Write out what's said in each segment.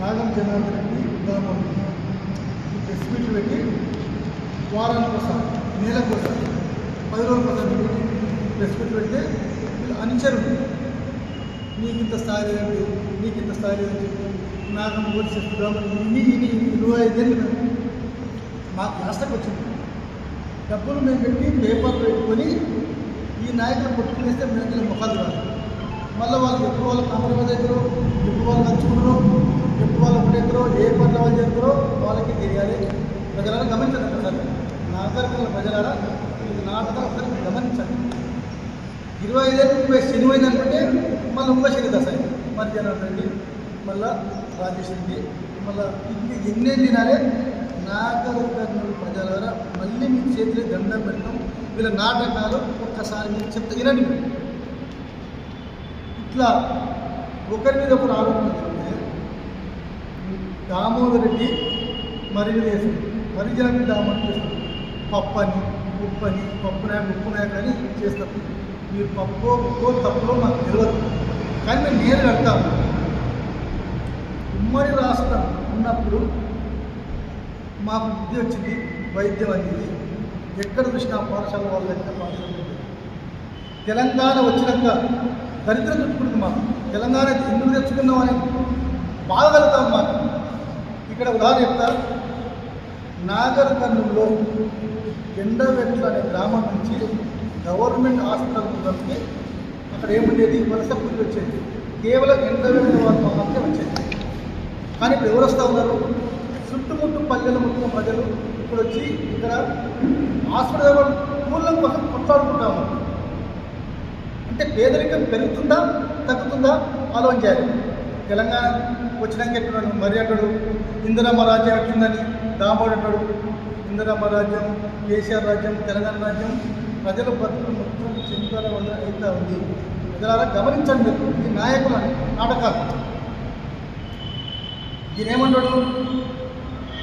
నాగం జనార్దన్ రెడ్డి దామోదర్ ఈ ప్రెస్ మీట్లు పెట్టి వారానికి ఒకసారి నెలకు ఒకసారి పది రోజులకు ఒకసారి మీటింగ్ ప్రెస్ మీట్ పెడితే వీళ్ళు అనుచరులు. నీకు ఇంత స్థాయి లేదండి నీకు ఇంత స్థాయి లేదని నాగం ఓడి చెప్తున్నాం ఇన్ని ఇన్ని ఇరవై ఐదేళ్ళు మాకు రాష్ట్రకు వచ్చింది. డబ్బులు మేము పెట్టి పేపర్ పెట్టుకొని ఈ నాయకులు కొట్టుకునేస్తే మేము ముఖాలు కాదు. మళ్ళీ వాళ్ళు ఎక్కువ వాళ్ళు కాంప్రమైజ్ అవుతారో ఎక్కువ వాళ్ళు నచ్చుకుంటారో ఎప్పుడు వాళ్ళు ఒకటెక్కరో ఏ పట్ల వాళ్ళు చేస్తారో వాళ్ళకి తెలియాలి. ప్రజలను గమనించండి ఒకసారి నాగరికల ప్రజలారా ఇది నాటకం ఒకసారి గమనించండి. ఇరవై ఐదేళ్ళు ముప్పై శని అనుకుంటే మళ్ళీ ఇంకో శని దశ అయింది. మరి మళ్ళీ రెడ్డి మళ్ళా రాజేష్ రెడ్డి మళ్ళీ ఇన్ని ఎన్నేళ్ళు తినాలే? నాగర్ ప్రజలారా మళ్ళీ మీ చేతిలో దండం పెట్టడం వీళ్ళ నాటకాలు ఒక్కసారి మీరు చెప్తే వినండి. ఇట్లా ఒకరి మీద ఒకరు ఆరోపణ దామోదరెడ్డి దామోదర్ రెడ్డి మరిగి వేసింది మరిజాన్ని దామోదర్ పప్పని ఉప్పని పప్పు నాయక ఉప్పు నాయక అని చేస్తారు. మీరు పప్పు ఉప్పో తప్పులో మాకు తెలియదు కానీ మేము నేను కడతాము ఉమ్మడి రాష్ట్రం ఉన్నప్పుడు మాకు బుద్ధి వచ్చింది వైద్యం అనేది. ఎక్కడ చూసినా పాఠశాల వాళ్ళు దగ్గర పాఠశాల తెలంగాణ వచ్చినాక దరిద్రం చుట్టుకుంటుంది మాకు. తెలంగాణ ఎందుకు తెచ్చుకున్నామని బాధ కలుగుతాం మాకు. ఇక్కడ ఉదాహరణ చెప్తా. నాగర్ కర్నూలులో ఎండవెట్ల అనే గ్రామం నుంచి గవర్నమెంట్ హాస్పిటల్ ముందరికి అక్కడ ఏముండేది? వలస కూలి వచ్చేది. కేవలం ఎండవెట్ల వాళ్ళు మాత్రమే వచ్చేది. కానీ ఇప్పుడు ఎవరు వస్తూ ఉన్నారు? చుట్టుముట్టు పల్లెల మొత్తం ప్రజలు ఇప్పుడు వచ్చి ఇక్కడ హాస్పిటల్ కూలం కోసం కొట్లాడుకుంటా ఉన్నారు. అంటే పేదరికం పెరుగుతుందా తగ్గుతుందా? ఆలోచించాలి. తెలంగాణ వచ్చినాక ఎట్టున్నాడు మరి అంటాడు ఇందిరమ్మ రాజ్యం ఎట్లుందని దామోడు అంటాడు. ఇందిరమ్మ రాజ్యం కేసీఆర్ రాజ్యం తెలంగాణ రాజ్యం ప్రజల బతుకులు మొత్తం చింతల వల్ల అయితే ఉంది. ప్రజలారా గమనించండి ఈ నాయకుల నాటకాలు. ఈయనేమంటాడు ఏమన్నాడు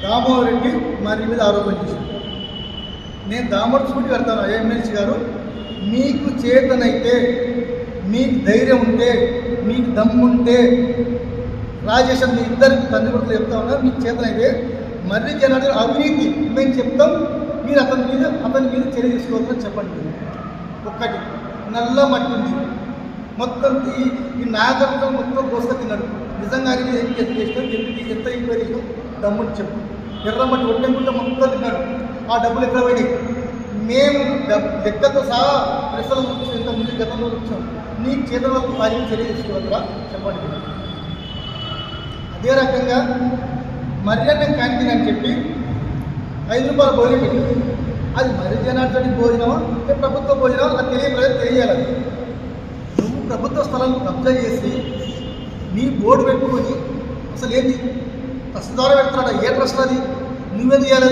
దామోదర్ రెడ్డి మరి మీద ఆరోపణ చేశాడు. నేను దామోదర్ స్కూటీ పెడతాను ఎమ్మెల్సీ గారు. మీకు చేతనైతే మీకు ధైర్యం ఉంటే మీకు దమ్ముంటే రాజేష్ మీ ఇద్దరికి తండ్రి కొడుకులు చెప్తా ఉన్నారు మీకు చేతనైతే మర్రి జనాలు అవినీతి మేము చెప్తాం మీరు అతని మీద అతని మీద చర్య తీసుకోవాలని చెప్పండి. ఒక్కటి నల్ల మట్టి ఉంది. మొత్తం ఈ ఈ నాగరికం మొత్తం దోసక తిన్నాడు నిజంగా ఆయన ఏం కేసు ఎందుకు ఎంత ఎంక్వైరీ చేసినాం దమ్ముని చెప్పు. ఎర్రమట్టి ఒట్టెంకుంటే మొత్తం తిన్నాడు. ఆ డబ్బులు ఎక్కడ పోయినాయి? మేము డబ్- లెక్కతో సహా ప్రశ్నలు ఎంత ముందు గతంలో వచ్చాం నీ చేతులకు కార్యం చర్య చెప్పండి అదే రకంగా మర్యాద క్యాంటీన్ అని చెప్పి ఐదు రూపాయల భోజనం పెట్టింది అది మరి జనార్దనికి భోజనమా లేదా ప్రభుత్వ భోజనమా అది తెలియ ప్రజలు తెలియాలి? అది. నువ్వు ప్రభుత్వ స్థలం కబ్జా చేసి నీ బోర్డు పెట్టుకొని అసలు ఏంది ట్రస్ట్ ద్వారా పెడుతున్నాడా ఏ ట్రస్ట్ అది? నువ్వేది చేయాలి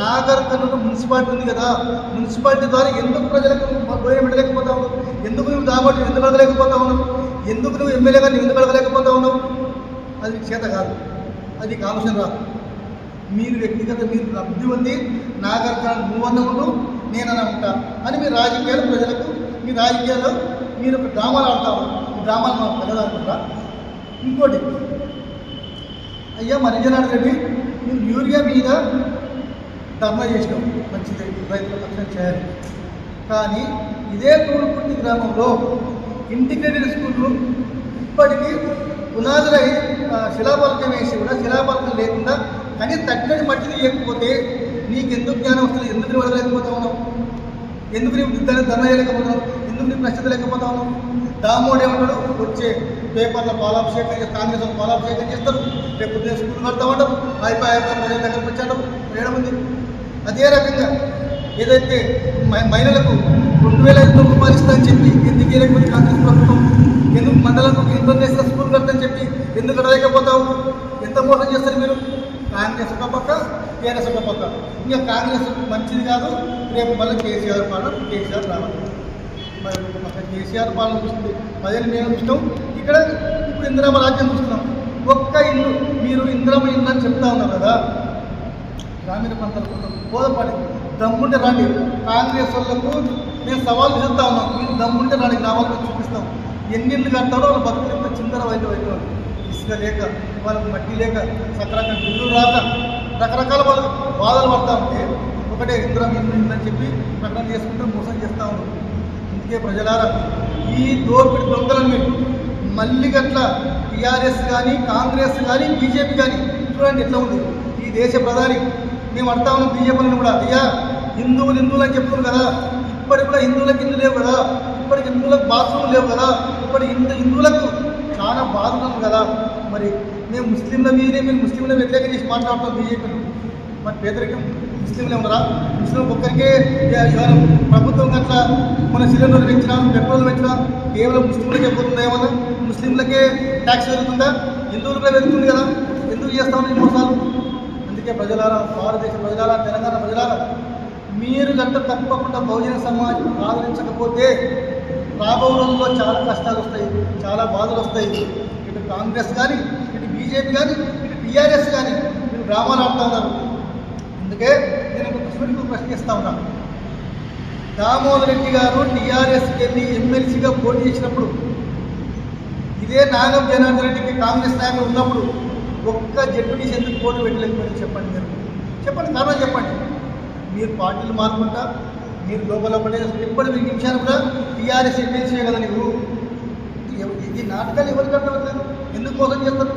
నాగర్ కర్నూలు మున్సిపాలిటీ ఉంది కదా మున్సిపాలిటీ ద్వారా ఎందుకు ప్రజలకు భోజనం పెట్టలేకపోతా ఉన్నావు? ఎందుకు నువ్వు దాబట్టి ఎందుకు అడగలేకపోతా ఉన్నావు? ఎందుకు నువ్వు ఎమ్మెల్యేగా నువ్వు ఎందుకు అడగలేకపోతా ఉన్నావు? అది చేత కాదు. అది నీకు ఆలోచన రాదు. మీరు వ్యక్తిగత మీరు లబ్ధి ఉంది నాగరిక నువ్వన్న ఉండు నేనన్నా ఉంటా అని మీ రాజకీయాలు ప్రజలకు మీ రాజకీయాలు మీరు ఒక డ్రామాలు ఆడతారు ఈ డ్రామాలు మాకు తెలదనుకుంటా ఇంకోటి అయ్యా మరిజనాడు రెడ్డి మీరు యూరియా మీద ధర్నా చేసినాం మంచిది. రైతుల పక్షం చేయాలి. కానీ ఇదే తూర్పుర్తి గ్రామంలో ఇంటిగ్రేటెడ్ స్కూళ్ళు ఇప్పటికీ పునాదులై ఆ, శిలాపలకం వేసి కూడా శిలాపలకం లేకుండా కానీ తట్టడి మట్టిని లేకపోతే నీకు ఎందుకు జ్ఞానం వస్తుంది ఎందుకు నువ్వు అడగలేకపోతా ఉన్నావు? ఎందుకు నీ దాన్ని ధర్నా చేయలేకపోతున్నావు? ఎందుకు నీ ప్రశ్న లేకపోతా ఉన్నావు? దామోడు ఏమంటాడు వచ్చే పేపర్ల పాలాభిషేకం చేస్తారు, కాంగ్రెస్ పాలాభిషేకం చేస్తారు. రేపు స్కూల్ కడతామంటారు. అయిపోయి అయిపోయి ప్రజల దగ్గరకు వచ్చాడు ఏడమంది? అదే రకంగా ఏదైతే మహిళలకు రెండు వేల ఐదు రూపాయలు ఇస్తా అని చెప్పి ఎందుకు ఇవ్వలేకపోతే కాంగ్రెస్ ప్రభుత్వం? ఎందుకు మండలకు ఇంటర్నేషనల్ స్కూల్ కడతాని చెప్పి ఎందుకు అడగలేకపోతావు చేస్తారు మీరు? కాంగ్రెస్ ఒక పక్క టీఆర్ఎస్ ఒక పక్క. ఇంకా కాంగ్రెస్ మంచిది కాదు. రేపు మళ్ళీ కేసీఆర్ పాలన కేసీఆర్ రావాలి. మరి కేసీఆర్ పాలన చూస్తుంది ప్రజలు మేము ఇష్టం ఇక్కడ ఇప్పుడు ఇందిరామ రాజ్యం చూస్తున్నాం. ఒక్క ఇల్లు మీరు ఇందిరామ ఇల్లు అని చెప్తా ఉన్నారు కదా. గ్రామీణ ప్రాంతాల బోధపడి దమ్ముంటే రండి. కాంగ్రెస్ వాళ్ళకు మేము సవాల్ చేస్తా ఉన్నాం. మీరు దమ్ముంటే రండి గ్రామాలకు చూపిస్తాం. ఎన్ని ఇళ్ళు కడతారో వాళ్ళ బతుకులు చిందర వైద్య వైద్యం ఇసుక లేక వాళ్ళకి మట్టి లేక రకరకాల బిల్లు రాక రకరకాల వాళ్ళు బాధలు పడతా ఉంటే ఒకటే ఇంద్రం ఇల్లు చెప్పి ప్రకటన చేసుకుంటూ మోసం చేస్తా ఉన్నాం. అందుకే ప్రజలారా ఈ దోపిడి దొంగలను మీరు మళ్ళీ గట్ల టీఆర్ఎస్ కానీ కాంగ్రెస్ కానీ బీజేపీ కానీ చూడండి ఎట్లా ఉంది. ఈ దేశ ప్రధాని మేము అడతా ఉన్నాం బీజేపీలను కూడా. అయ్యా హిందువులు హిందువులకు చెప్తున్నారు కదా ఇప్పటికి కూడా హిందువులకు ఇల్లు లేవు కదా ఇప్పటికి హిందువులకు బాత్రూమ్ లేవు కదా ఇప్పటి హిందూ హిందువులకు చాలా బాధలు కదా. మరి మేము ముస్లింల మీదే మీరు ముస్లింల వ్యతిరేకం చేసి మాట్లాడుతాం బీజేపీని మరి పేదరికం ముస్లింలే ఉన్నారా ముస్లిం ఒక్కరికే ఇవాళ ప్రభుత్వం అట్లా మన సిలిండర్లు పెంచినా పెట్రోల్ పెంచినా కేవలం ముస్లింలకే పోతుందా ఏమన్నా? ముస్లింలకే ట్యాక్స్ పెరుగుతుందా? కూడా పెరుగుతుంది కదా. ఎందుకు చేస్తామని మోసాలు? అందుకే ప్రజలారా భారతదేశ ప్రజలారా తెలంగాణ ప్రజలారా మీరు గంట తప్పకుండా బహుజన సమాజం ఆదరించకపోతే రాబో రోజుల్లో చాలా కష్టాలు వస్తాయి చాలా బాధలు వస్తాయి. ఇటు కాంగ్రెస్ కానీ ఇటు బీజేపీ కానీ ఇటు టీఆర్ఎస్ కానీ మీరు డ్రామాలు ఆడుతూ ఉన్నారు. అందుకే నేను ఒక కృష్ణుడికి ప్రశ్నిస్తా ఉన్నాను దామోదర్ రెడ్డి గారు టీఆర్ఎస్కి వెళ్ళి ఎమ్మెల్సీగా పోటీ చేసినప్పుడు ఇదే నాగం జనార్దన్ రెడ్డికి కాంగ్రెస్ నాయకులు ఉన్నప్పుడు ఒక్క జడ్పీటీసీ ఎందుకు పోటీ పెట్టలేకపోయింది చెప్పండి మీరు. చెప్పండి కారణం చెప్పండి. మీరు పార్టీలు మారుకుంటా మీరు లోపల పడే ఎప్పుడు మీకు నిమిషాలు కూడా టీఆర్ఎస్ ఎమ్మెల్సీ కదా నీవు ఇది ఈ నాటకాలు ఎవరికి అర్థమవుతారు ఎందుకు మోసం చేస్తారు?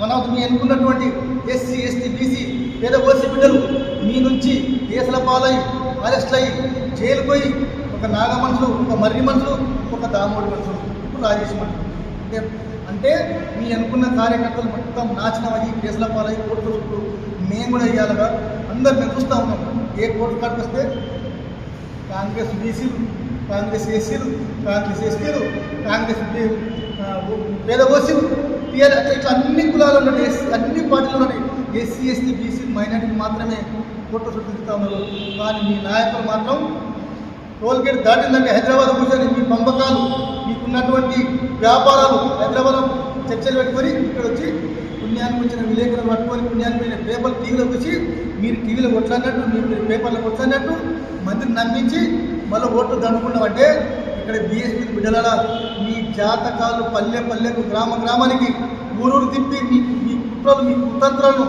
మనం మీ అనుకున్నటువంటి ఎస్సీ ఎస్టీ బీసీ లేదా ఓసీ బిడ్డలు మీ నుంచి కేసుల పాలై అరెస్ట్ అయ్యి జైలు పోయి ఒక నాగ మనుషులు ఒక మర్రి మనుషులు ఒక దామోడి మనుషులు ఇప్పుడు రాజేష్ మనుషులు అంటే అంటే మీ అనుకున్న కార్యకర్తలు మొత్తం నాశనం అయ్యి కేసుల పాలయ్యి కోర్టు చుట్టూ మేము కూడా ఇవ్వాలిగా అందరు మేము చూస్తూ ఉన్నాం. ఏ కోర్టు కాడికి వస్తే? కాంగ్రెస్ బీసీలు కాంగ్రెస్ ఎస్సీలు కాంగ్రెస్ ఎస్టీలు కాంగ్రెస్ పేద ఓసీలు టీఆర్ ఇట్లా అన్ని కులాలు ఉన్నాయి ఎస్ అన్ని పార్టీలు ఉన్నాయి ఎస్సీ ఎస్టీ బీసీ మైనార్టీలు మాత్రమే కోర్టు చుట్టూ తిరుగుతూ ఉన్నారు. కానీ మీ నాయకులు మాత్రం టోల్గేట్ దాటిందంటే హైదరాబాద్ కూర్చొని మీ పంపకాలు మీకున్నటువంటి వ్యాపారాలు హైదరాబాద్ చర్చలు పెట్టుకొని ఇక్కడ వచ్చి పుణ్యానికి వచ్చిన విలేకరులు పట్టుకొని పుణ్యానికి పోయిన పేపర్ టీవీలోకి వచ్చి మీరు టీవీలో కొట్లాడినట్టు మీరు పేపర్లో కొట్లాడినట్టు మందిని నమ్మించి మళ్ళీ ఓట్లు దండుకున్నామంటే ఇక్కడ బీఎస్పీ బిడ్డల మీ జాతకాలు పల్లె పల్లెకు గ్రామ గ్రామానికి ఊరూరు తిప్పి మీ మీ కుట్రలు మీ కుతంత్రాలను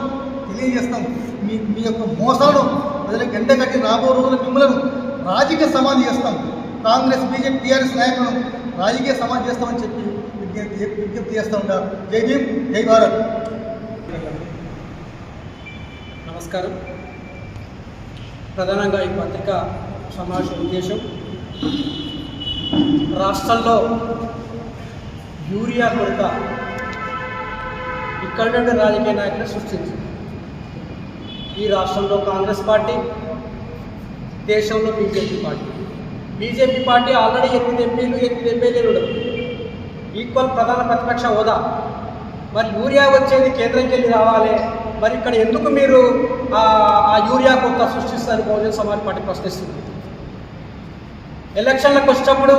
తెలియజేస్తాం. మీ మీ యొక్క మోసాలను ప్రజలకు ఎండగట్టి రాబో రోజులు మిమ్మల్ని రాజకీయ సమాధి చేస్తాం. కాంగ్రెస్ బీజేపీ టీఆర్ఎస్ నాయకులను రాజకీయ సమాధి చేస్తామని చెప్పి విజ్ఞప్తి విజ్ఞప్తి చేస్తూ ఉంటారు జై భీమ్ జై భారత్. నమస్కారం. ప్రధానంగా ఈ పత్రిక సమావేశం ఉద్దేశం. రాష్ట్రంలో యూరియా కొరత ఇక్కడ నుండి రాజకీయ నాయకులు సృష్టించింది. ఈ రాష్ట్రంలో కాంగ్రెస్ పార్టీ దేశంలో BJP party. BJP party already ఎనిమిది ఎంపీలు ఎనిమిది ఎమ్మెల్యేలు ఈక్వల్ ప్రధాన ప్రతిపక్ష హోదా. మరి యూరియా వచ్చేది కేంద్రంకి వెళ్ళి రావాలి. మరి ఇక్కడ ఎందుకు మీరు ఆ యూరియా కొత్త సృష్టిస్తారు బహుజన సమాజ్ పార్టీ ప్రశ్నిస్తుంది. ఎలక్షన్లకు వచ్చినప్పుడు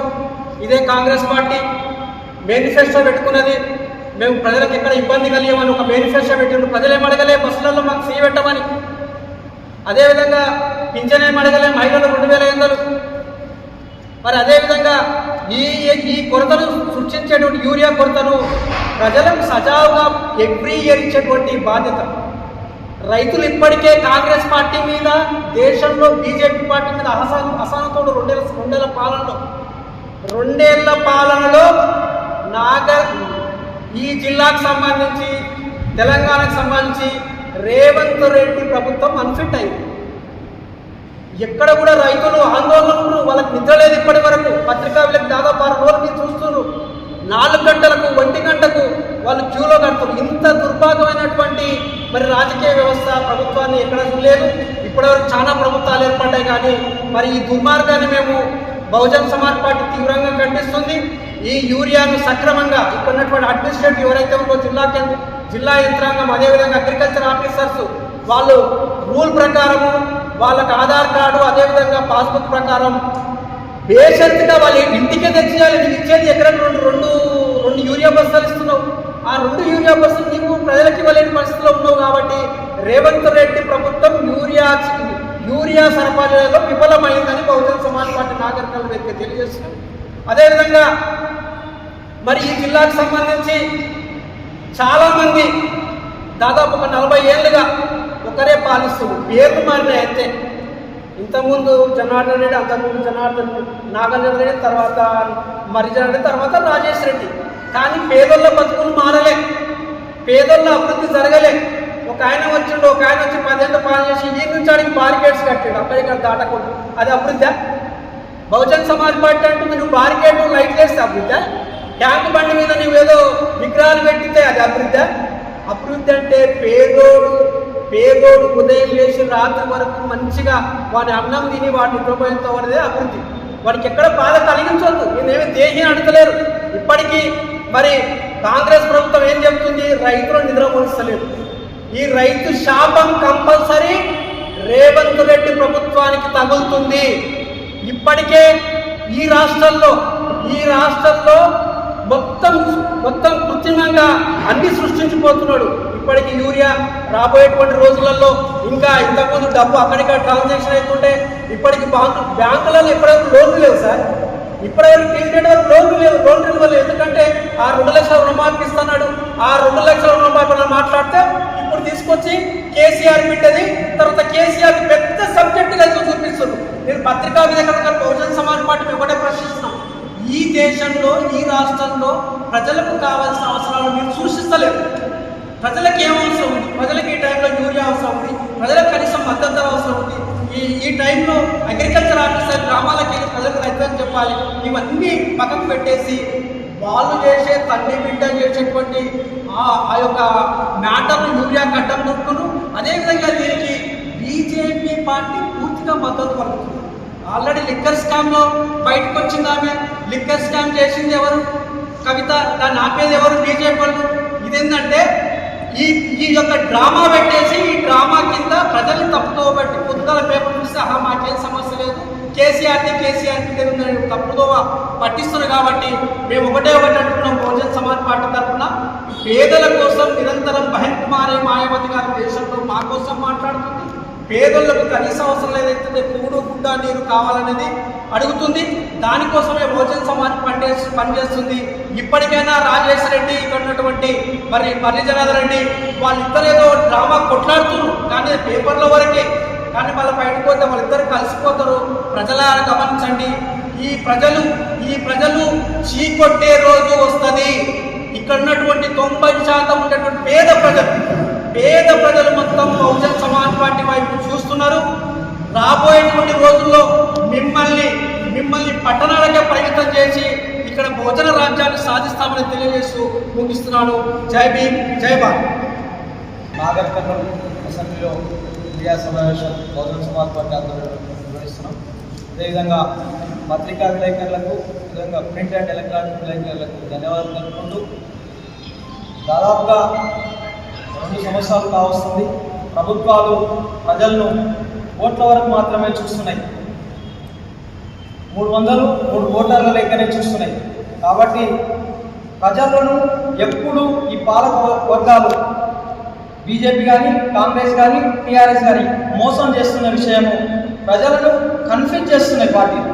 ఇదే కాంగ్రెస్ పార్టీ మేనిఫెస్టో పెట్టుకున్నది. మేము ప్రజలకు ఎక్కడ ఇబ్బంది కలిగమని ఒక మేనిఫెస్టో పెట్టిండు ప్రజలు ఏమడగలే బస్సులలో మాకు ఫ్రీ పెట్టమని. అదేవిధంగా పింఛన్ అడగలే మహిళలు రెండు వేల ఐదు మరి అదేవిధంగా ఈ ఈ కొరతను సృష్టించేటువంటి యూరియా కొరతను ప్రజలకు సజావుగా ఎవ్రీ ఇయర్ ఇచ్చేటువంటి బాధ్యత. రైతులు ఇప్పటికే కాంగ్రెస్ పార్టీ మీద దేశంలో బీజేపీ పార్టీ మీద అసహన అసహనంతో రెండేళ్ళ రెండేళ్ళ పాలనలో. రెండేళ్ళ పాలనలో నాగర్ ఈ జిల్లాకు సంబంధించి తెలంగాణకు సంబంధించి రేవంత్ రెడ్డి ప్రభుత్వం అన్ఫిట్ అయింది. ఎక్కడ కూడా రైతులు ఆందోళనలు వాళ్ళకి నిద్ర లేదు ఇప్పటి వరకు. పత్రికా వీళ్ళకి దాదాపు ఆరు రోజులు మీరు చూస్తున్నారు. నాలుగు గంటలకు ఒంటి గంటకు వాళ్ళు క్యూలో కడుతున్నారు. ఇంత దుర్భాగమైనటువంటి మరి రాజకీయ వ్యవస్థ ప్రభుత్వాన్ని ఎక్కడ చూడలేదు. ఇప్పటివరకు చాలా ప్రభుత్వాలు ఏర్పడ్డాయి కానీ మరి ఈ దుర్మార్గాన్ని మేము బహుజన్ సమాజ్ పార్టీ తీవ్రంగా ఖండిస్తుంది. ఈ యూరియాను సక్రమంగా ఇక్కడ ఉన్నటువంటి అడ్మినిస్ట్రేటివ్ ఎవరైతే ఉందో జిల్లా కేంద్ర జిల్లా యంత్రాంగం అదేవిధంగా అగ్రికల్చర్ ఆఫీసర్స్ వాళ్ళు రూల్ ప్రకారము వాళ్ళకి ఆధార్ కార్డు అదేవిధంగా పాస్బుక్ ప్రకారం బేషరతుగా వాళ్ళు ఇంటికే తెచ్చేయాలి. నీకు ఇచ్చేది ఎక్కడ? రెండు రెండు రెండు యూరియా బస్తాలు ఇస్తున్నావు. ఆ రెండు యూరియా బస్సులు నీకు ప్రజలకు ఇవ్వలేని పరిస్థితిలో ఉన్నావు కాబట్టి రేవంత్ రెడ్డి ప్రభుత్వం యూరియా యూరియా సరఫరాలో విఫలమైందని బహుజన సమాజ్ పార్టీ నాగరికలు వ్యక్తి తెలియజేస్తున్నాం అదేవిధంగా మరి ఈ జిల్లాకు సంబంధించి చాలామంది దాదాపు ఒక నలభై ఏళ్ళుగా ఒకరే పాలిస్తూ పేర్లు మారినాయి అంతే. ఇంతకుముందు జనార్దన్ రెడ్డి అంతకుముందు జనార్దన్ నాగార్జున రెడ్డి తర్వాత మరిజన రెడ్డి తర్వాత రాజేష్ రెడ్డి. కానీ పేదోళ్ళ బతుకులు మారలే. పేదోళ్ళ అభివృద్ధి జరగలే. ఒక ఆయన వచ్చిండు ఒక ఆయన వచ్చి పదేళ్ళు పాలన చేసి ఈ నుంచి ఆడికి బారికేడ్స్ కట్టాడు అబ్బాయి దాటకూడదు దాటకుండా. అది అభివృద్ధి? బహుజన్ సమాజ్ పార్టీ అంటుంది నువ్వు బారికేడ్ లైట్ వేస్తే అభివృద్ధి? ట్యాంక్ బండి మీద నువ్వేదో విగ్రహాలు పెట్టితే అది అభివృద్ధి? అభివృద్ధి అంటే పేదోడు పేదోడు ఉదయం లేచి రాత్రి వరకు మంచిగా వాడి అన్నం తిని వాడిని నిద్రపోయేంత వరదే అభివృద్ధి. వాడికి ఎక్కడ బాధ కలిగించదు నేనేమి దేహి అడగలేరు ఇప్పటికీ మరి కాంగ్రెస్ ప్రభుత్వం ఏం చెప్తుంది? రైతులు నిద్రపోనిస్తలేదు ఈ రైతు శాపం కంపల్సరీ రేవంత్ రెడ్డి ప్రభుత్వానికి తగులుతుంది. ఇప్పటికే ఈ రాష్ట్రంలో ఈ రాష్ట్రంలో మొత్తం మొత్తం కృత్రిమంగా అన్ని సృష్టించిపోతున్నాడు. ఇప్పటికి యూరియా రాబోయేటువంటి రోజులలో ఇంకా ఇంతకుముందు డబ్బు అక్కడిక్కడ ట్రాన్సాక్షన్ అవుతుంటే ఇప్పటికి బ్యాంకు బ్యాంకులలో ఇప్పటివరకు లోన్లు లేవు సార్. ఇప్పటివరకు పీరియడ్ వరకు లోన్లు లేవు. లోన్లు ఇవ్వలేదు ఎందుకంటే ఆ రెండు లక్షల రుణమాఫీ ఇస్తున్నాడు. ఆ రెండు లక్షల రుణమాఫీ మాట్లాడితే ఇప్పుడు తీసుకొచ్చి కేసీఆర్ పెట్టేది. తర్వాత కేసీఆర్ పెద్ద సబ్జెక్టుగా చూపిస్తుంది నేను పత్రికా విధంగా బహుజన్ సమాజ్ పార్టీ ఒకటే ప్రశ్నిస్తున్నాం. ఈ దేశంలో ఈ రాష్ట్రంలో ప్రజలకు కావాల్సిన అవసరాలు మీరు సూచిస్తలేరు. ప్రజలకు ఏం అవసరం? ఉంది ప్రజలకు ఈ టైంలో యూరియా అవసరం ఉంది. ప్రజలకు కనీసం మద్దతు ధర అవసరం ఉంది. ఈ ఈ టైంలో అగ్రికల్చర్ ఆఫీసర్ గ్రామాలకు వెళ్ళి ప్రజలకు రైతులకు చెప్పాలి. ఇవన్నీ పక్కకు పెట్టేసి వాళ్ళు చేసే తల్లి బిడ్డ చేసేటువంటి ఆ యొక్క మ్యాటర్ను యూరియా కట్టం దొరుకును అదేవిధంగా దీనికి బీజేపీ పార్టీ పూర్తిగా మద్దతు పలుకుతుంది. ఆల్రెడీ లిక్కర్ స్కామ్లో బయటకు వచ్చింది ఆమె. లిక్కర్ స్కామ్ చేసింది ఎవరు? కవిత. దాన్ని ఆపేది ఎవరు? బీజేపీ వాళ్ళు. ఇదేంటంటే ఈ ఈ యొక్క డ్రామా పెట్టేసి ఈ డ్రామా కింద ప్రజల్ని తప్పుతో బట్టి పొద్దుగల పేపర్ చూస్తే ఆహా మాకేం సమస్య లేదు. కేసీఆర్ని కేసీఆర్ తప్పుతో పట్టిస్తున్నారు కాబట్టి మేము ఒకటే ఒకటి అంటున్నాం బహుజన్ సమాజ్ పార్టీ తరఫున. పేదల కోసం నిరంతరం బహన్ కుమారి మాయావతి గారి దేశంలో మా కోసం మాట్లాడుతుంది. పేదలకు కనీస అవసరం ఏదైతే కూడు గుడ్డ నీరు కావాలనేది అడుగుతుంది. దానికోసమే భోజన సమాజ్ పనిచే పనిచేస్తుంది. ఇప్పటికైనా రాజేష్ రెడ్డి ఇక్కడ ఉన్నటువంటి మరి మర్రి జనార్దన్ రెడ్డి వాళ్ళిద్దరు ఏదో డ్రామా కొట్లాడుతున్నారు. కానీ పేపర్ల వరకే. కానీ వాళ్ళ బయటకు పోతే వాళ్ళిద్దరు కలిసిపోతారు. ప్రజల గమనించండి. ఈ ప్రజలు ఈ ప్రజలు చీకొట్టే రోజు వస్తుంది. ఇక్కడ ఉన్నటువంటి తొంభై శాతం ఉన్నటువంటి పేద ప్రజలు. పేద ప్రజలు మొత్తం బహుజన్ సమాజ్ పార్టీ వైపు చూస్తున్నారు. రాబోయేటువంటి రోజుల్లో మిమ్మల్ని మిమ్మల్ని పట్టణాలకే పరిమితం చేసి ఇక్కడ భోజన రాజ్యాన్ని సాధిస్తామని తెలియజేస్తూ ముగిస్తున్నాను. జై భీమ్ జై భారత్. అసెంబ్లీలో మీడియా సమావేశం బహుజన సమాజ్ పార్టీ ఆధ్వర్యంలో నిర్వహిస్తున్నాం. అదేవిధంగా పత్రికా విలేకరులకు విధంగా ప్రింట్ అండ్ ఎలక్ట్రానిక్ విలేకరులకు ధన్యవాదాలు తెలుపుకుంటూ దాదాపుగా రెండు సంవత్సరాలు కావస్తుంది. ప్రభుత్వాలు ప్రజలను ఓట్ల వరకు మాత్రమే చూస్తున్నాయి. మూడు వందలు మూడు ఓటర్ల లెక్కనే చూస్తున్నాయి. కాబట్టి ప్రజలను ఎప్పుడు ఈ పాలక వర్గాలు బీజేపీ కానీ కాంగ్రెస్ కానీ టీఆర్ఎస్ కానీ మోసం చేస్తున్న విషయము ప్రజలను కన్ఫ్యూజ్ చేస్తున్నాయి పార్టీలు.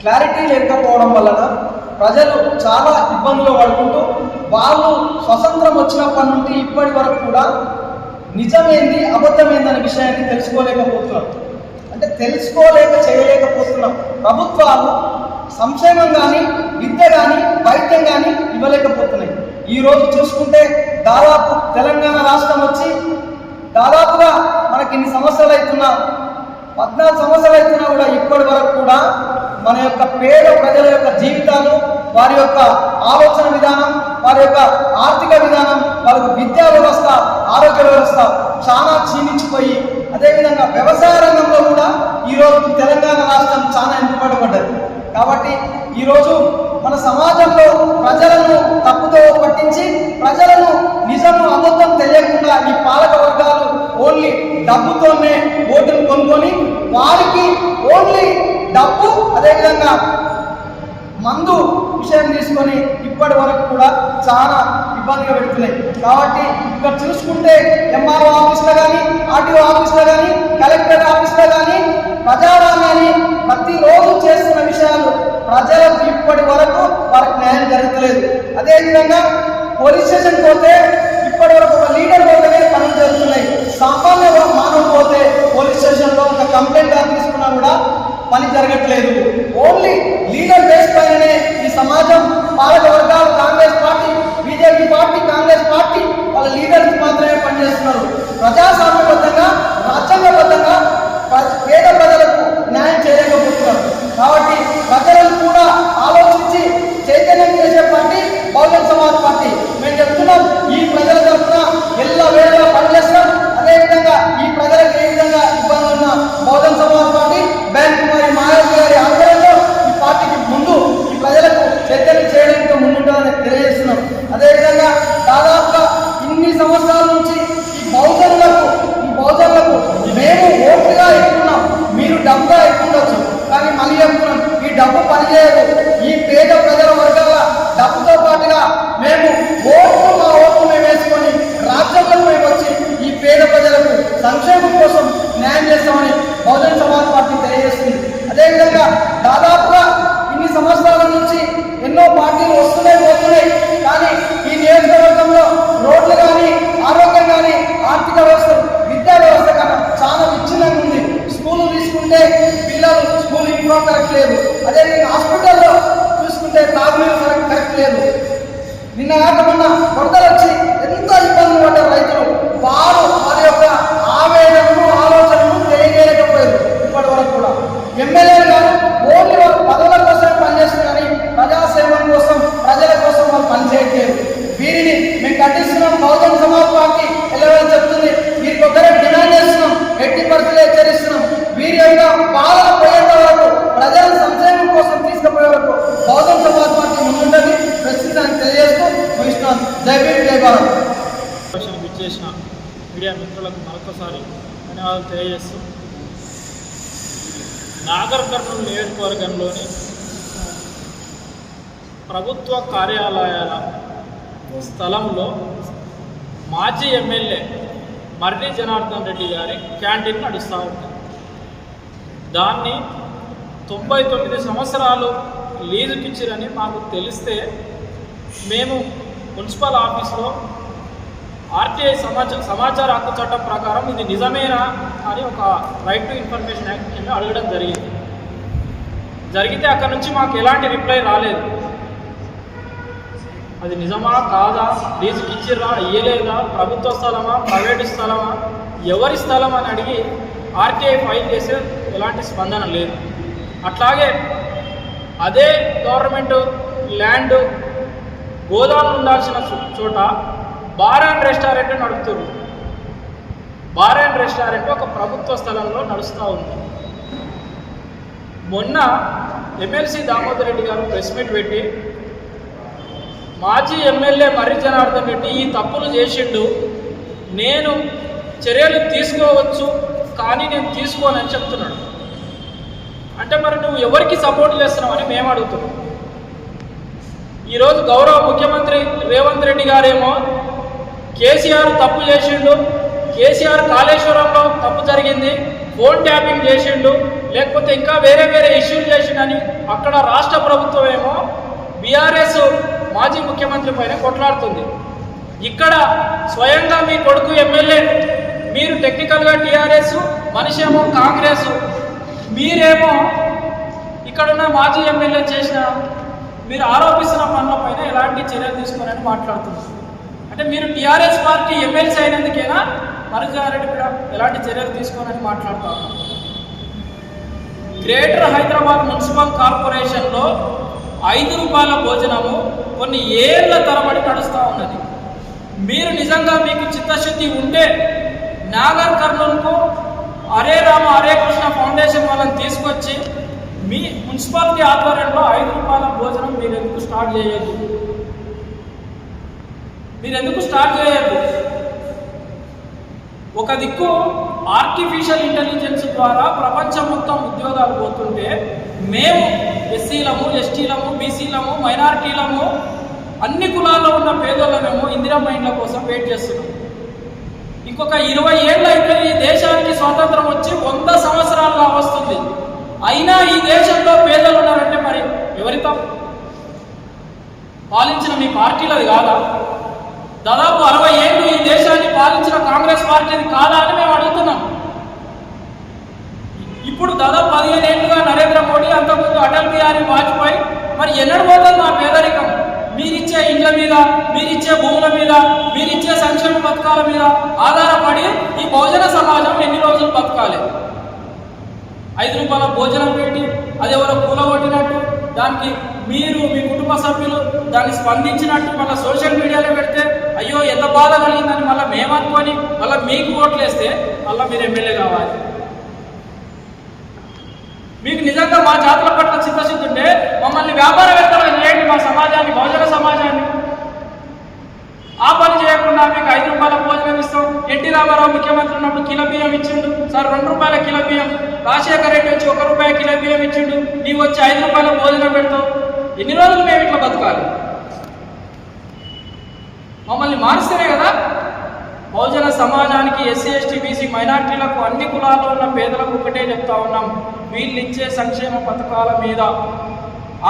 క్లారిటీ లేకపోవడం వలన ప్రజలు చాలా ఇబ్బందులు పడుకుంటూ వాళ్ళు స్వతంత్రం వచ్చినప్పటి నుండి ఇప్పటి వరకు కూడా నిజమేంది అబద్ధమైందనే విషయాన్ని తెలుసుకోలేకపోతున్నారు. అంటే తెలుసుకోలేక చేయలేకపోతున్నాం ప్రభుత్వాలు సంక్షేమం కానీ విద్య కానీ వైద్యం కానీ ఇవ్వలేకపోతున్నాయి. ఈ రోజు చూసుకుంటే దాదాపు తెలంగాణ రాష్ట్రం వచ్చి దాదాపుగా మనకి ఇన్ని సంవత్సరాలు అవుతున్నా పద్నాలుగు సంవత్సరాలు అవుతున్నా కూడా ఇప్పటి వరకు కూడా మన యొక్క పేద ప్రజల యొక్క జీవితాలు వారి యొక్క ఆలోచన విధానం వారి యొక్క ఆర్థిక విధానం వాళ్ళకు విద్యా వ్యవస్థ ఆరోగ్య వ్యవస్థ చాలా క్షీణించిపోయి అదేవిధంగా వ్యవసాయ రంగంలో కూడా ఈరోజు తెలంగాణ రాష్ట్రం చాలా వెనుకబడబడ్డది కాబట్టి ఈరోజు మన సమాజంలో ప్రజలను తప్పుతో పట్టించి ప్రజలను నిజము అబద్ధం తెలియకుండా ఈ పాలక వర్గాలు ఓన్లీ డబ్బుతోనే ఓటును కొనుక్కొని వారికి ఓన్లీ డబ్బు అదేవిధంగా మందు విషయం తీసుకొని ఇప్పటి వరకు కూడా చాలా ఇబ్బందిగా పెడుతున్నాయి. కాబట్టి ఇక్కడ చూసుకుంటే ఎంఆర్ఓ ఆఫీస్లో కానీ ఆర్టీఓ ఆఫీస్లో కానీ కలెక్టర్ ఆఫీస్లో కానీ ప్రజారాన్ని ప్రతిరోజు చేస్తున్న విషయాలు ప్రజలకు ఇప్పటి వరకు వారికి న్యాయం జరగలేదు అదేవిధంగా పోలీస్ స్టేషన్ పోతే ఇప్పటి వరకు ఒక లీడర్ పోతేనే పనులు జరుగుతున్నాయి. సామాన్య మానవ పోతే పోలీస్ స్టేషన్లో ఒక కంప్లైంట్ తీసుకున్నా కూడా పని జరగట్లేదు. ఓన్లీ లీడర్ బేస్ పైననే ఈ సమాజం పాలక వర్గాలు Congress party BJP party Congress party వాళ్ళ లీడర్స్ మాత్రమే పనిచేస్తున్నారు. ప్రజాస్వామ్యబద్ధంగా రాజ్యాంగబద్ధంగా ప్ర- పేద ప్రజలకు న్యాయం చేయలేకపోతున్నారు. కాబట్టి ప్రజలను కూడా ఆలోచించి చైతన్యం చేసే పార్టీ బహుజన్ సమాజ్ పార్టీ. మేము చెప్తున్నాం ఈ ప్రజల తరఫున ఎల్ల వేళలా పనిచేస్తాం. అదేవిధంగా ఈ ప్రజలకు ఏ విధంగా ఇబ్బంది ఉన్న బహుజన్ సమాజ్ పార్టీ బ్యాంక్ కార్యాలయాల స్థలంలో మాజీ ఎమ్మెల్యే మర్రి జనార్దన్ రెడ్డి గారి క్యాంటీన్ నడుస్తూ ఉంది. దాన్ని తొంభై తొమ్మిది సంవత్సరాలు లీజుకిచ్చిరని మాకు తెలిస్తే మేము మున్సిపల్ ఆఫీస్లో ఆర్టీఐ సమాచార సమాచార హక్కు చట్టం ప్రకారం ఇది నిజమేనా అని ఒక రైట్ టు ఇన్ఫర్మేషన్ యాక్ట్ కింద అడగడం జరిగింది. జరిగితే అక్కడ నుంచి మాకు ఎలాంటి రిప్లై రాలేదు. అది నిజమా కాదా? లీజుకి ఇచ్చిర్రా ఇయ్యలేదా ప్రభుత్వ స్థలమా? ప్రైవేటు స్థలమా? ఎవరి స్థలం అని అడిగి ఆర్టీఐ ఫైల్ చేసే ఎలాంటి స్పందన లేదు. అట్లాగే అదే గవర్నమెంట్ ల్యాండ్ గోదాలు ఉండాల్సిన చో- చోట బార్ అండ్ రెస్టారెంట్ నడుపుతున్నారు బార్ అండ్ రెస్టారెంట్ ఒక ప్రభుత్వ స్థలంలో నడుస్తూ ఉంది. మొన్న ఎమ్మెల్సీ దామోదర్ రెడ్డి గారు ప్రెస్ మీట్ పెట్టి మాజీ ఎమ్మెల్యే మర్రి జనార్దన్ రెడ్డి ఈ తప్పులు చేసిండు. నేను చర్యలు తీసుకోవచ్చు కానీ నేను తీసుకోనని చెప్తున్నాడు. అంటే మరి నువ్వు ఎవరికి సపోర్ట్ చేస్తున్నావని మేము అడుగుతున్నాం. ఈరోజు గౌరవ ముఖ్యమంత్రి రేవంత్ రెడ్డి గారేమో కేసీఆర్ తప్పు చేసిండు కేసీఆర్ కాళేశ్వరంలో తప్పు జరిగింది ఫోన్ ట్యాపింగ్ చేసిండు లేకపోతే ఇంకా వేరే వేరే ఇష్యూలు చేసిండని అక్కడ రాష్ట్ర ప్రభుత్వం ఏమో బీఆర్ఎస్ మాజీ ముఖ్యమంత్రి పైన కొట్లాడుతుంది. ఇక్కడ స్వయంగా మీ కొడుకు ఎమ్మెల్యే మీరు టెక్నికల్గా టీఆర్ఎస్ మనిషేమో కాంగ్రెస్ మీరేమో ఇక్కడున్న మాజీ ఎమ్మెల్యే చేసిన మీరు ఆరోపిస్తున్న పనులపైన ఎలాంటి చర్యలు తీసుకోనని మాట్లాడుతున్నారు. అంటే మీరు టీఆర్ఎస్ పార్టీ ఎమ్మెల్సీ అయినందుకేనా మరుజారెడ్డి కూడా ఎలాంటి చర్యలు తీసుకోనని మాట్లాడుతారు గ్రేటర్ హైదరాబాద్ మున్సిపల్ కార్పొరేషన్లో ఐదు రూపాయల భోజనము కొన్ని ఏళ్ళ తరబడి నడుస్తూ ఉన్నది. మీరు నిజంగా మీకు చిత్తశుద్ధి ఉంటే నాగర్ కర్నూలుకు హరే రామ హరే కృష్ణ ఫౌండేషన్ వాళ్ళని తీసుకొచ్చి మీ మున్సిపాలిటీ ఆధ్వర్యంలో ఐదు రూపాయల భోజనం మీరు ఎందుకు స్టార్ట్ చేయొద్దు? మీరు ఎందుకు స్టార్ట్ చేయొద్దు? ఒక దిక్కు ఆర్టిఫిషియల్ ఇంటెలిజెన్స్ ద్వారా ప్రపంచం మొత్తం ఉద్యోగాలు పోతుంటే మేము ఎస్సీలము ఎస్టీలము బీసీలము మైనారిటీలము అన్ని కులాల్లో ఉన్న పేదోళ్ళమేమో ఇందిరా మైండ్ల కోసం వెయిట్ చేస్తున్నాం. ఇంకొక ఇరవై ఏళ్ళు అయితే ఈ దేశానికి స్వాతంత్రం వచ్చి వంద సంవత్సరాలుగా వస్తుంది. అయినా ఈ దేశంలో పేదలు ఉన్నారంటే మరి ఎవరి తప్పు? పాలించిన మీ పార్టీలది కాదా? దాదాపు అరవై ఏళ్ళు ఈ దేశాన్ని పాలించిన కాంగ్రెస్ పార్టీది కాదా అని మేము అడుగుతున్నాం. ఇప్పుడు దాదాపు పదిహేను ఏళ్ళుగా నరేంద్ర మోడీ అంతకుముందు అటల్ బిహారీ వాజ్పేయి మరి ఎన్నడు పోతుంది మా పేదరికం. మీరిచ్చే ఇండ్ల మీద మీరిచ్చే భూముల మీద మీరిచ్చే సంక్షేమ పథకాల మీద ఆధారపడి ఈ భోజన సమాజం ఎన్ని రోజులు బతకాలి? ఐదు రూపాయల భోజనం పెట్టి అది ఎవరో కూలగొట్టినట్టు దానికి మీరు మీ కుటుంబ సభ్యులు దాన్ని స్పందించినట్టు మళ్ళీ సోషల్ మీడియాలో పెడితే అయ్యో ఎంత బాధ కలిగిందని మళ్ళీ మేమనుకొని మళ్ళీ మీకు ఓట్లు వేస్తే మళ్ళీ మీరు ఎమ్మెల్యే కావాలి. మీకు నిజంగా మా జాతుల పట్ల చిత్తశుద్ధి ఉంటే మమ్మల్ని వ్యాపారవేత్తలు చేయండి మా సమాజాన్ని బహుజన సమాజాన్ని. ఆ పని చేయకుండా మీకు ఐదు రూపాయల భోజనం ఇస్తాం. ఎన్టీ రామారావు ముఖ్యమంత్రి ఉన్నప్పుడు కిలో బియ్యం ఇచ్చిండు. సార్ రెండు రూపాయల కిలో బియ్యం. రాజశేఖర రెడ్డి వచ్చి ఒక రూపాయ కిలో బియ్యం ఇచ్చిండు. నీవు వచ్చి ఐదు రూపాయల భోజనం పెడతావు. ఎన్ని రోజులు మేము ఇట్లా బతకాలి? మమ్మల్ని మారుస్తేనే కదా బహుజన సమాజానికి ఎస్సీ ఎస్టీ బీసీ మైనార్టీలకు అన్ని కులాల్లో ఉన్న పేదలకు ఒకటే చెప్తా ఉన్నాం. వీళ్ళు ఇచ్చే సంక్షేమ పథకాల మీద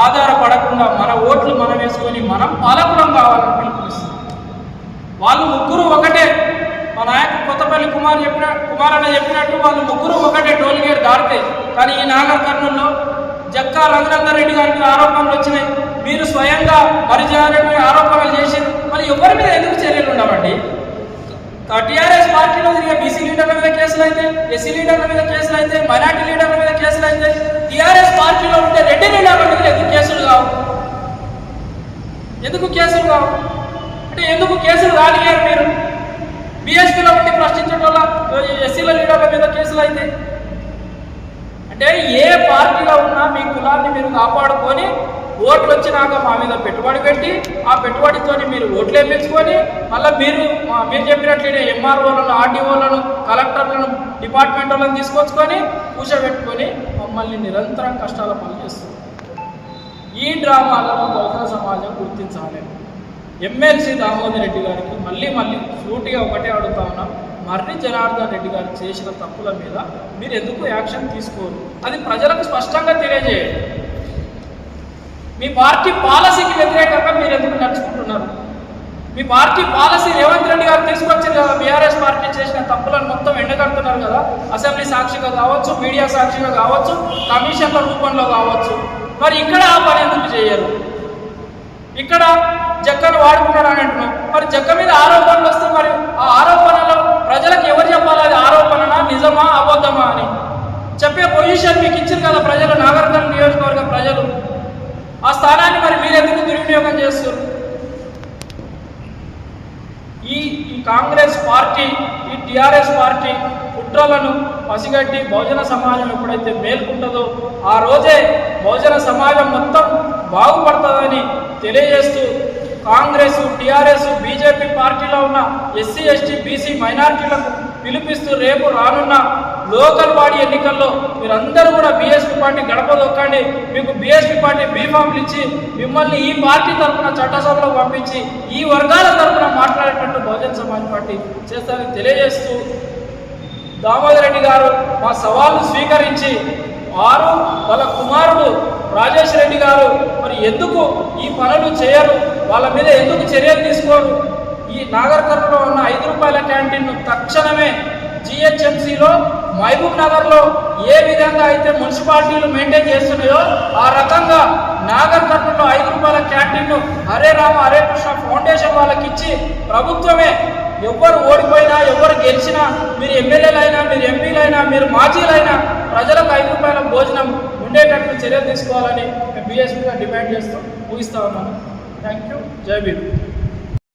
ఆధారపడకుండా మన ఓట్లు మనం వేసుకొని మనం పాలకులం కావాలని పిలుపునిస్తున్నాం. వాళ్ళు ముగ్గురు ఒకటే. మా నాయకుడు కొత్తపల్లి కుమార్ చెప్పిన కుమార్ అన్న చెప్పినట్టు వాళ్ళు ముగ్గురు ఒకటే టోల్ గేట్ దాటితే కానీ ఈ నాగర్ కర్నూల్లో జక్కా రఘునందన్ రెడ్డి గారి మీద ఆరోపణలు వచ్చినాయి. మీరు స్వయంగా పరిచయాలని ఆరోపణలు చేసి మరి ఎవరి మీద ఎందుకు చర్యలు ఉండవండి? టీఆర్ఎస్ పార్టీలో తిరిగే బీసీ లీడర్ల మీద కేసులు అయితే ఎస్సీ లీడర్ల మీద కేసులు అయితే మైనార్టీ లీడర్ల మీద కేసులు అయితే టీఆర్ఎస్ పార్టీలో ఉంటే రెడ్డి లీడర్ల మీద ఎందుకు కేసులు కావు ఎందుకు కేసులు కావు అంటే ఎందుకు కేసులు రానియారు మీరు? బీఎస్పీలో ఉండి ప్రశ్నించడం వల్ల ఎస్సీల లీడర్ల మీద కేసులు అయితే అంటే ఏ పార్టీలో ఉన్నా మీ కులాన్ని మీరు కాపాడుకొని ఓట్లు వచ్చినాక మా మీద పెట్టుబడి పెట్టి ఆ పెట్టుబడితోని మీరు ఓట్లు వేయించుకొని మళ్ళీ మీరు మా- మీరు చెప్పినట్లయితే ఎంఆర్ఓలను ఆర్డీఓలను కలెక్టర్లను డిపార్ట్మెంట్ వాళ్ళని తీసుకొచ్చుకొని కూర్చోబెట్టుకొని మమ్మల్ని నిరంతరం కష్టాల పనులు చేస్తుంది. ఈ డ్రామాలను బహుజన సమాజం గుర్తించాలి. ఎమ్మెల్సీ దామోదర్ రెడ్డి గారికి మళ్ళీ మళ్ళీ సూటిగా ఒకటే అడుగుతా ఉన్నాం మర్రి జనార్దన్ రెడ్డి గారు చేసిన తప్పుల మీద మీరు ఎందుకు యాక్షన్ తీసుకోరు? అది ప్రజలకు స్పష్టంగా తెలియజేయండి. మీ పార్టీ పాలసీకి వ్యతిరేకంగా మీరు ఎందుకు నడుచుకుంటున్నారు? మీ పార్టీ పాలసీ రేవంత్ రెడ్డి గారు తీసుకొచ్చిన కదా బీఆర్ఎస్ పార్టీ చేసిన తప్పులను మొత్తం ఎండగడుతున్నారు కదా. అసెంబ్లీ సాక్షిగా కావచ్చు మీడియా సాక్షిగా కావచ్చు కమిషన్ల రూపంలో కావచ్చు. మరి ఇక్కడ ఆ పని ఎందుకు చేయరు? ఇక్కడ జక్కను వాడుకున్నాడు అని అంటున్నాం. మరి జక్క మీద ఆరోపణలు వస్తే మరి ఆ ఆరోపణలో ప్రజలకు ఎవరు చెప్పాలి? అది ఆరోపణనా నిజమా అబద్ధమా అని చెప్పే పొజిషన్ మీకు ఇచ్చింది కదా ప్రజలు నాగరికల్ నియోజకవర్గ ప్రజలు. ఆ స్థానాన్ని మరి మీరు ఎందుకు దుర్వినియోగం చేస్తారు ఈ ఈ కాంగ్రెస్ పార్టీ ఈ టిఆర్ఎస్ పార్టీ కుట్రలను పసిగట్టి బహుజన సమాజం ఎప్పుడైతే మేల్కుంటుందో ఆ రోజే బహుజన సమాజం మొత్తం బాగుపడుతుందని తెలియజేస్తూ కాంగ్రెస్ టిఆర్ఎస్ బీజేపీ పార్టీలో ఉన్న ఎస్సీ ఎస్టీ బీసీ మైనార్టీలకు పిలిపిస్తూ రేపు రానున్న లోకల్ బాడీ ఎన్నికల్లో మీరందరూ కూడా బీఎస్పీ పార్టీ గడప దొక్కండి. మీకు బీఎస్పీ పార్టీ బీఫామ్లు ఇచ్చి మిమ్మల్ని ఈ పార్టీ తరఫున చట్టసభలో పంపించి ఈ వర్గాల తరఫున మాట్లాడేటట్టు బహుజన్ సమాజ్ పార్టీ చేస్తారని తెలియజేస్తూ దామోదర్ రెడ్డి గారు మా సవాలు స్వీకరించి వారు వాళ్ళ కుమారుడు రాజేష్ రెడ్డి గారు మరి ఎందుకు ఈ పనులు చేయరు? వాళ్ళ మీద ఎందుకు చర్యలు తీసుకోరు? ఈ నాగర్కర్లో ఉన్న ఐదు రూపాయల క్యాంటీన్ను తక్షణమే జిహెచ్ఎంసీలో మహబూబ్ నగర్లో ఏ విధంగా అయితే మున్సిపాలిటీలు మెయింటైన్ చేస్తున్నాయో ఆ రకంగా నాగర్ కర్నూలులో ఐదు రూపాయల క్యాంటీన్ను హరే రామ హరే కృష్ణ ఫౌండేషన్ వాళ్ళకి ఇచ్చి ప్రభుత్వమే ఎవరు ఓడిపోయినా ఎవరు గెలిచినా మీరు ఎమ్మెల్యేలైనా మీరు ఎంపీలైనా మీరు మాజీలైనా ప్రజలకు ఐదు రూపాయల భోజనం ఉండేటట్లు చర్యలు తీసుకోవాలని మేము బీఎస్పీగా డిమాండ్ చేస్తూ ముగిస్తా ఉన్నాను. Thank you. జై భీమ్.